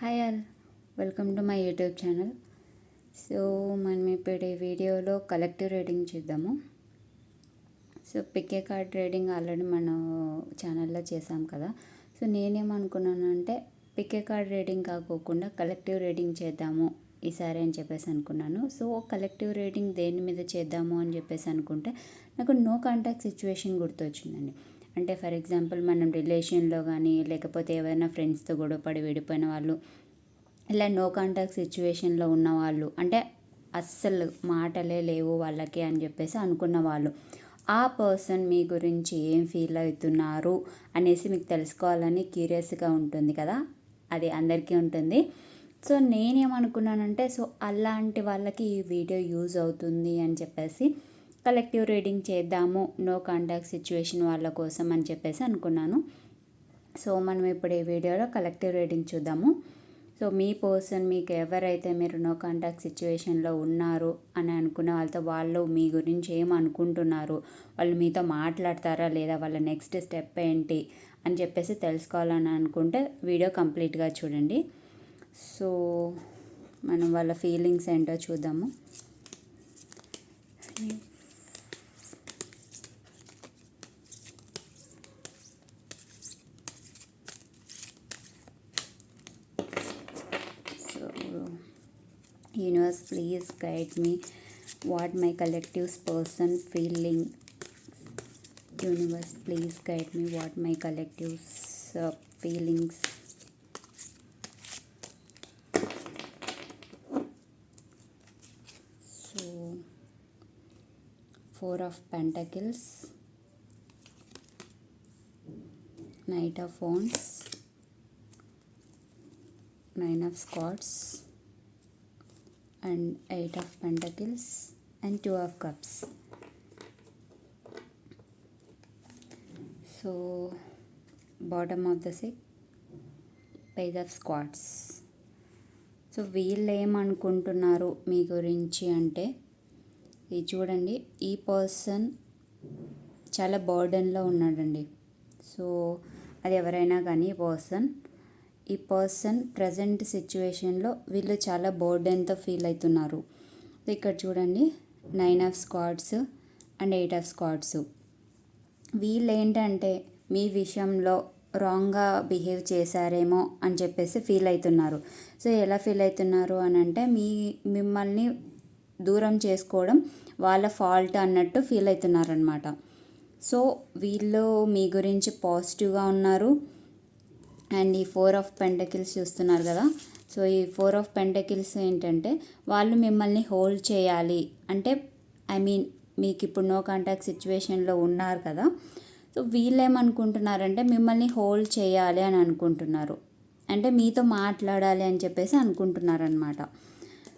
Hi all welcome to my YouTube channel so మనం ఇప్పుడు ఈ వీడియోలో కలెక్టివ్ రీడింగ్ చేద్దాము. So pick a card reading already మన ఛానల్లో చేసాం కదా. సో నేనేమనుకున్నానంటే పికే కార్డ్ రీడింగ్ కాకోకుండా కలెక్టివ్ రీడింగ్ చేద్దాము ఈసారి అని చెప్పేసి అనుకున్నాను. సో కలెక్టివ్ రీడింగ్ దేని మీద చేద్దాము అని చెప్పేసి అనుకుంటే నాకు నో కాంటాక్ట్ సిచ్యువేషన్ గుర్తొచ్చిందండి. అంటే ఫర్ ఎగ్జాంపుల్ మనం రిలేషన్లో కానీ లేకపోతే ఎవరైనా ఫ్రెండ్స్తో గొడవపడి విడిపోయిన వాళ్ళు ఇలా నో కాంటాక్ట్ సిచ్యువేషన్లో ఉన్న వాళ్ళు అంటే అస్సలు మాటలే లేవు వాళ్ళకి అని చెప్పేసి అనుకున్న వాళ్ళు ఆ పర్సన్ మీ గురించి ఏం ఫీల్ అవుతున్నారు అనేసి మీకు తెలుసుకోవాలని క్యూరియస్గా ఉంటుంది కదా? అది అందరికీ ఉంటుంది. సో నేనేమనుకున్నానంటే సో అలాంటి వాళ్ళకి ఈ వీడియో యూజ్ అవుతుంది అని చెప్పేసి కలెక్టివ్ రీడింగ్ చేద్దాము నో కాంటాక్ట్ సిచ్యువేషన్ వాళ్ళ కోసం అని చెప్పేసి అనుకున్నాను. సో మనం ఇప్పుడు ఈ వీడియోలో కలెక్టివ్ రీడింగ్ చూద్దాము. సో మీ పర్సన్ మీకు ఎవరైతే మీరు నో కాంటాక్ట్ సిచ్యువేషన్లో ఉన్నారు అని అనుకున్న వాళ్ళతో వాళ్ళు మీ గురించి ఏం అనుకుంటున్నారు? వాళ్ళు మీతో మాట్లాడతారా? లేదా వాళ్ళ నెక్స్ట్ స్టెప్ ఏంటి? అని చెప్పేసి తెలుసుకోవాలని అనుకుంటే వీడియో కంప్లీట్గా చూడండి. సో మనం వాళ్ళ ఫీలింగ్స్ ఏంటో చూద్దాము. Universe, please guide me. What my collective's person feeling. Universe, please guide me. What my collective's uh, feelings. So, Four of Pentacles, Knight of Wands, Nine of Swords, and eight of pentacles and two of cups so bottom of the set page of squats so వీళ్ళు ఏమనుకుంటున్నారు మీ గురించి అంటే ఇది చూడండి ఈ person చాలా బర్డన్లో ఉన్నాడండి so అది ఎవరైనా కానీ పర్సన్ ఈ పర్సన్ ప్రజెంట్ సిచ్యువేషన్లో వీళ్ళు చాలా బోర్డెన్తో ఫీల్ అవుతున్నారు. ఇక్కడ చూడండి nine of swords and eight of swords. వీళ్ళు ఏంటంటే మీ విషయంలో రాంగ్గా బిహేవ్ చేశారేమో అని చెప్పేసి ఫీల్ అవుతున్నారు. సో ఎలా ఫీల్ అవుతున్నారు అని అంటే మీ మిమ్మల్ని దూరం చేసుకోవడం వాళ్ళ ఫాల్ట్ అన్నట్టు ఫీల్ అవుతున్నారనమాట సో వీళ్ళు మీ గురించి పాజిటివ్గా ఉన్నారు. అండ్ ఈ ఫోర్ ఆఫ్ పెంటకిల్స్ చూస్తున్నారు కదా. సో ఈ ఫోర్ ఆఫ్ పెంటకిల్స్ ఏంటంటే వాళ్ళు మిమ్మల్ని హోల్డ్ చేయాలి. అంటే ఐ మీన్ మీకు ఇప్పుడు నో కాంటాక్ట్ సిచ్యువేషన్లో ఉన్నారు కదా. సో వీళ్ళు ఏమనుకుంటున్నారంటే మిమ్మల్ని హోల్డ్ చేయాలి అని అనుకుంటున్నారు. అంటే మీతో మాట్లాడాలి అని చెప్పేసి అనుకుంటున్నారనమాట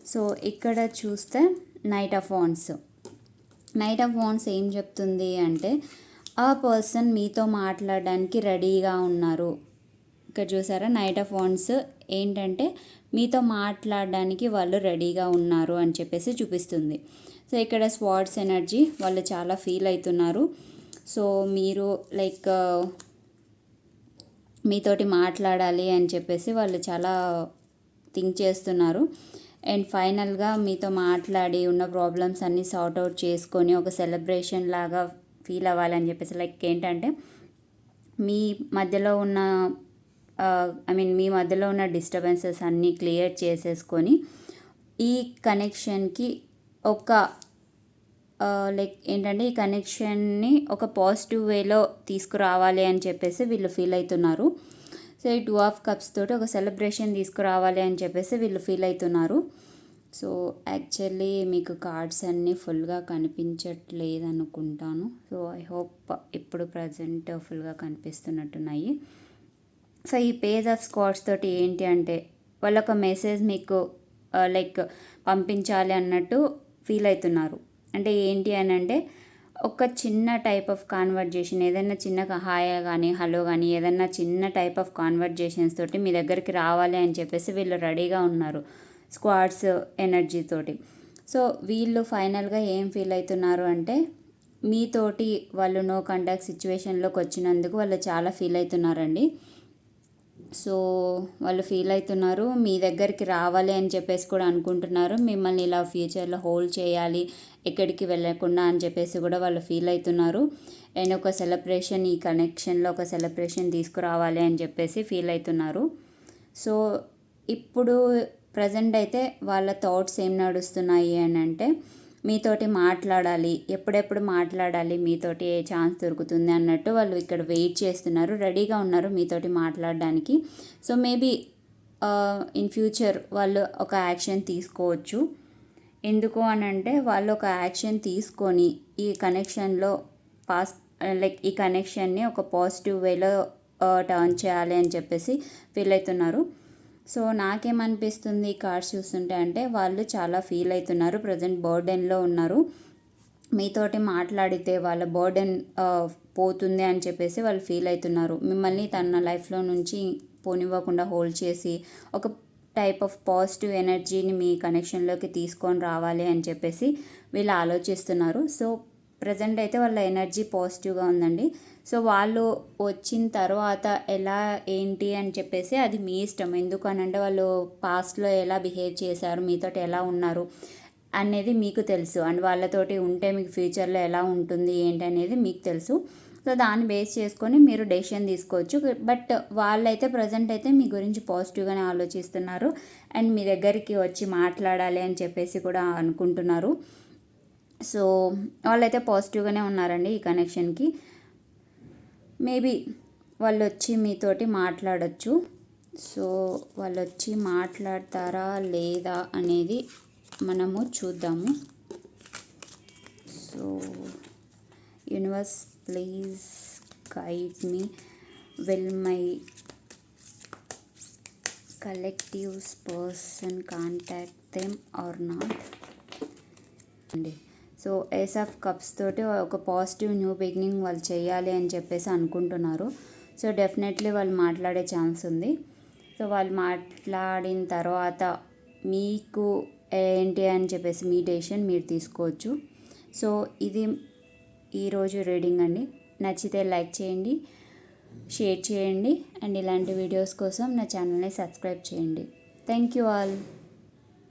సో ఇక్కడ చూస్తే knight of wands knight of wands ఏం చెప్తుంది అంటే ఆ పర్సన్ మీతో మాట్లాడడానికి రెడీగా ఉన్నారు. ఇక్కడ చూసారా? నైట్ ఆఫ్ వాన్స్ ఏంటంటే మీతో మాట్లాడడానికి వాళ్ళు రెడీగా ఉన్నారు అని చెప్పేసి చూపిస్తుంది. సో ఇక్కడ స్వాట్స్ ఎనర్జీ వాళ్ళు చాలా ఫీల్ అవుతున్నారు. సో మీరు లైక్ మీతోటి మాట్లాడాలి అని చెప్పేసి వాళ్ళు చాలా థింక్ చేస్తున్నారు. అండ్ ఫైనల్గా మీతో మాట్లాడి ఉన్న ప్రాబ్లమ్స్ అన్నీ సార్ట్ అవుట్ చేసుకొని ఒక సెలబ్రేషన్ లాగా ఫీల్ అవ్వాలని చెప్పేసి లైక్ ఏంటంటే మీ మధ్యలో ఉన్న ఐ మీన్ మీ మధ్యలో ఉన్న డిస్టర్బెన్సెస్ అన్నీ క్లియర్ చేసేసుకొని ఈ కనెక్షన్కి ఒక లైక్ ఏంటంటే ఈ కనెక్షన్ని ఒక పాజిటివ్ వేలో తీసుకురావాలి అని చెప్పేసి వీళ్ళు ఫీల్ అవుతున్నారు సో ఈ టూ ఆఫ్ కప్స్ తోటి ఒక సెలబ్రేషన్ తీసుకురావాలి అని చెప్పేసి వీళ్ళు ఫీల్ అవుతున్నారు సో యాక్చువల్లీ మీకు కార్డ్స్ అన్నీ ఫుల్గా కనిపించట్లేదు అనుకుంటాను. సో ఐ హోప్ ఇప్పుడు ప్రజెంట్ ఫుల్గా కనిపిస్తున్నట్టున్నాయి. సో ఈ పేజ్ ఆఫ్ స్క్వాడ్స్ తోటి ఏంటి అంటే వాళ్ళొక మెసేజ్ మీకు లైక్ పంపించాలి అన్నట్టు ఫీల్ అవుతున్నారు అంటే ఏంటి అని అంటే ఒక చిన్న టైప్ ఆఫ్ కాన్వర్జేషన్ ఏదైనా చిన్న హాయ్ కానీ హలో కానీ ఏదైనా చిన్న టైప్ ఆఫ్ కాన్వర్జేషన్స్ తోటి మీ దగ్గరికి రావాలి అని చెప్పేసి వీళ్ళు రెడీగా ఉన్నారు స్క్వాడ్స్ ఎనర్జీ తోటి. సో వీళ్ళు ఫైనల్గా ఏం ఫీల్ అవుతున్నారు అంటే మీతోటి వాళ్ళు నో కండక్ట్ సిచ్యువేషన్లోకి వచ్చినందుకు వాళ్ళు చాలా ఫీల్ అవుతున్నారండి సో వాళ్ళు ఫీల్ అవుతున్నారు మీ దగ్గరికి రావాలి అని చెప్పేసి కూడా అనుకుంటున్నారు. మిమ్మల్ని ఇలా ఫ్యూచర్లో హోల్డ్ చేయాలి ఎక్కడికి వెళ్ళకుండా అని చెప్పేసి కూడా వాళ్ళు ఫీల్ అవుతున్నారు. అండ్ ఒక సెలబ్రేషన్ ఈ కనెక్షన్లో ఒక సెలబ్రేషన్ తీసుకురావాలి అని చెప్పేసి ఫీల్ అవుతున్నారు. సో ఇప్పుడు ప్రజెంట్ అయితే వాళ్ళ థాట్స్ ఏం నడుస్తున్నాయి అని అంటే మీతోటి మాట్లాడాలి ఎప్పుడెప్పుడు మాట్లాడాలి మీతోటి ఏ ఛాన్స్ దొరుకుతుంది అన్నట్టు వాళ్ళు ఇక్కడ వెయిట్ చేస్తున్నారు రెడీగా ఉన్నారు మీతోటి మాట్లాడడానికి. సో మేబీ ఇన్ ఫ్యూచర్ వాళ్ళు ఒక యాక్షన్ తీసుకోవచ్చు. ఎందుకు అని అంటే వాళ్ళు ఒక యాక్షన్ తీసుకొని ఈ కనెక్షన్లో పాస్ లైక్ ఈ కనెక్షన్ని ఒక పాజిటివ్ వేలో టర్న్ చేయాలి అని చెప్పేసి ఫీల్ అవుతున్నారు. సో నాకేమనిపిస్తుంది ఈ కార్డ్స్ చూస్తుంటే అంటే వాళ్ళు చాలా ఫీల్ అవుతున్నారు. ప్రజెంట్ బర్డెన్లో ఉన్నారు. మీతోటి మాట్లాడితే వాళ్ళ బర్డెన్ పోతుంది అని చెప్పేసి వాళ్ళు ఫీల్ అవుతున్నారు. మిమ్మల్ని తన లైఫ్లో నుంచి పోనివ్వకుండా హోల్డ్ చేసి ఒక టైప్ ఆఫ్ పాజిటివ్ ఎనర్జీని మీ కనెక్షన్లోకి తీసుకొని రావాలి అని చెప్పేసి వీళ్ళు ఆలోచిస్తున్నారు. సో ప్రజెంట్ అయితే వాళ్ళ ఎనర్జీ పాజిటివ్గా ఉందండి. సో వాళ్ళు వచ్చిన తర్వాత ఎలా ఏంటి అని చెప్పేసి అది మీ ఇష్టం. ఎందుకనంటే వాళ్ళు పాస్ట్లో ఎలా బిహేవ్ చేశారు మీతో ఎలా ఉన్నారు అనేది మీకు తెలుసు. అండ్ వాళ్ళతోటి ఉంటే మీకు ఫ్యూచర్లో ఎలా ఉంటుంది ఏంటి అనేది మీకు తెలుసు. సో దాన్ని బేస్ చేసుకొని మీరు డెసిషన్ తీసుకోవచ్చు. బట్ వాళ్ళైతే ప్రజెంట్ అయితే మీ గురించి పాజిటివ్గానే ఆలోచిస్తున్నారు. అండ్ మీ దగ్గరికి వచ్చి మాట్లాడాలి అని చెప్పేసి కూడా అనుకుంటున్నారు. సో వాళ్ళైతే పాజిటివ్గానే ఉన్నారండి ఈ కనెక్షన్కి. మేబీ వాళ్ళు వచ్చి మీతోటి మాట్లాడచ్చు. సో వాళ్ళు వచ్చి మాట్లాడతారా లేదా అనేది మనము చూద్దాము. So universe please guide me. Will my collectives person contact them or not? అండి. సో ఏస్ ఆఫ్ కప్స్ తోటి ఒక పాజిటివ్ న్యూ బిగినింగ్ వాళ్ళు చేయాలి అని చెప్పేసి అనుకుంటున్నారు. సో డెఫినెట్లీ వాళ్ళు మాట్లాడే ఛాన్స్ ఉంది. సో వాళ్ళు మాట్లాడిన తర్వాత మీకు ఏంటి అని చెప్పేసి మీ డెసిషన్ మీరు తీసుకోవచ్చు. సో ఇది ఈరోజు రీడింగ్ అండి. నచ్చితే లైక్ చేయండి షేర్ చేయండి అండ్ ఇలాంటి వీడియోస్ కోసం నా ఛానల్ని సబ్స్క్రైబ్ చేయండి. Thank you all.